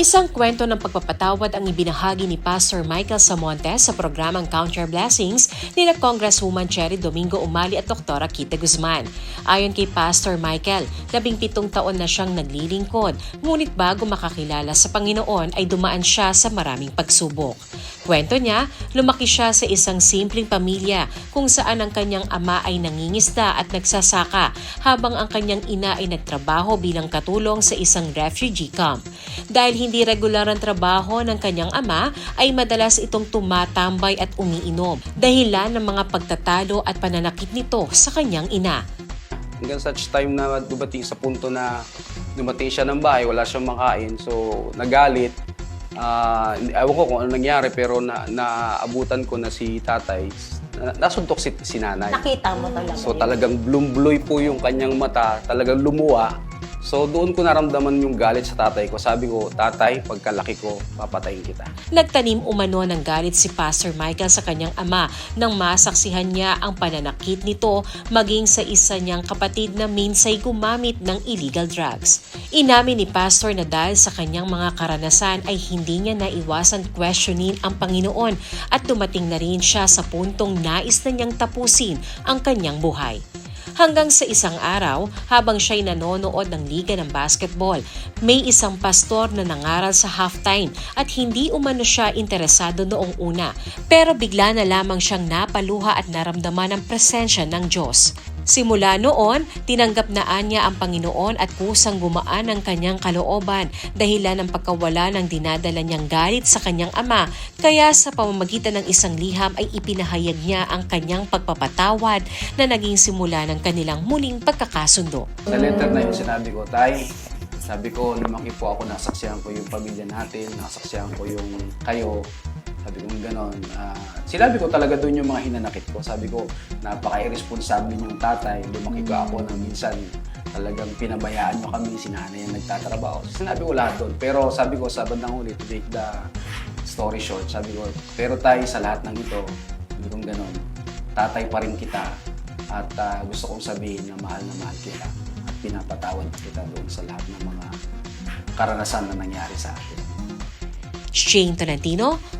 Isang kwento ng pagpapatawad ang ibinahagi ni Pastor Michael Samontes sa programang Count Your Blessings nila Congresswoman Cherry Domingo Umali at Dr. Kita Guzman. Ayon kay Pastor Michael, labing pitong taon na siyang naglilingkod, ngunit bago makakilala sa Panginoon ay dumaan siya sa maraming pagsubok. Kwento niya, lumaki siya sa isang simpleng pamilya kung saan ang kanyang ama ay nangingisda at nagsasaka habang ang kanyang ina ay nagtrabaho bilang katulong sa isang refugee camp. Dahil hindi regular ang trabaho ng kanyang ama, ay madalas itong tumatambay at umiinom dahilan ng mga pagtatalo at pananakit nito sa kanyang ina. Hanggang such time na dumating sa punto na dumating siya ng bahay, wala siyang makain. So, nagalit. Ah, ewan ko kung ano nangyari, pero na, naabutan ko na si tatay. Na, nasuntok si, si nanay. Nakita mo talaga. So yun. talagang blumbuloy po yung kanyang mata, talagang lumuwa. So doon ko naramdaman yung galit sa tatay ko. Sabi ko, tatay, pagkalaki ko, papatayin kita. Nagtanim umano ng galit si Pastor Michael sa kanyang ama nang masaksihan niya ang pananakit nito maging sa isa niyang kapatid na minsay gumamit ng illegal drugs. Inamin ni Pastor na dahil sa kanyang mga karanasan ay hindi niya naiwasan questionin ang Panginoon at dumating na rin siya sa puntong nais na niyang tapusin ang kanyang buhay. Hanggang sa isang araw, habang siya'y nanonood ng liga ng basketball, may isang pastor na nangaral sa halftime at hindi umano siya interesado noong una. Pero bigla na lamang siyang napaluha at naramdaman ang presensya ng Diyos. Simula noon, tinanggap na niya ang Panginoon at kusang gumaan ang kanyang kalooban dahilan ng pagkawala ng dinadala niyang galit sa kanyang ama. Kaya sa pamamagitan ng isang liham ay ipinahayag niya ang kanyang pagpapatawad na naging simula ng kanilang muling pagkakasundo. Sa letter na yun, sinabi ko, tay, sabi ko, lumaki po ako, nasaksihan ko yung pamilya natin, nasaksihan ko yung kayo. Sabi ko gano'n. Ah, sinabi ko talaga doon yung mga hinanakit ko. Sabi ko, napaka-irresponsible yung tatay. Lumaki ko ako na minsan talagang pinabayaan nyo kami, sinanay ang nagtatrabaho. Sinabi ko lahat doon. Pero sabi ko sa bandang huli, to make the story short, sabi ko, pero tayo sa lahat ng ito, sabi kong gano'n, tatay pa rin kita at ah, gusto kong sabihin na mahal na mahal kita at pinapatawad kita doon sa lahat ng mga karanasan na nangyari sa akin. Shane Tolentino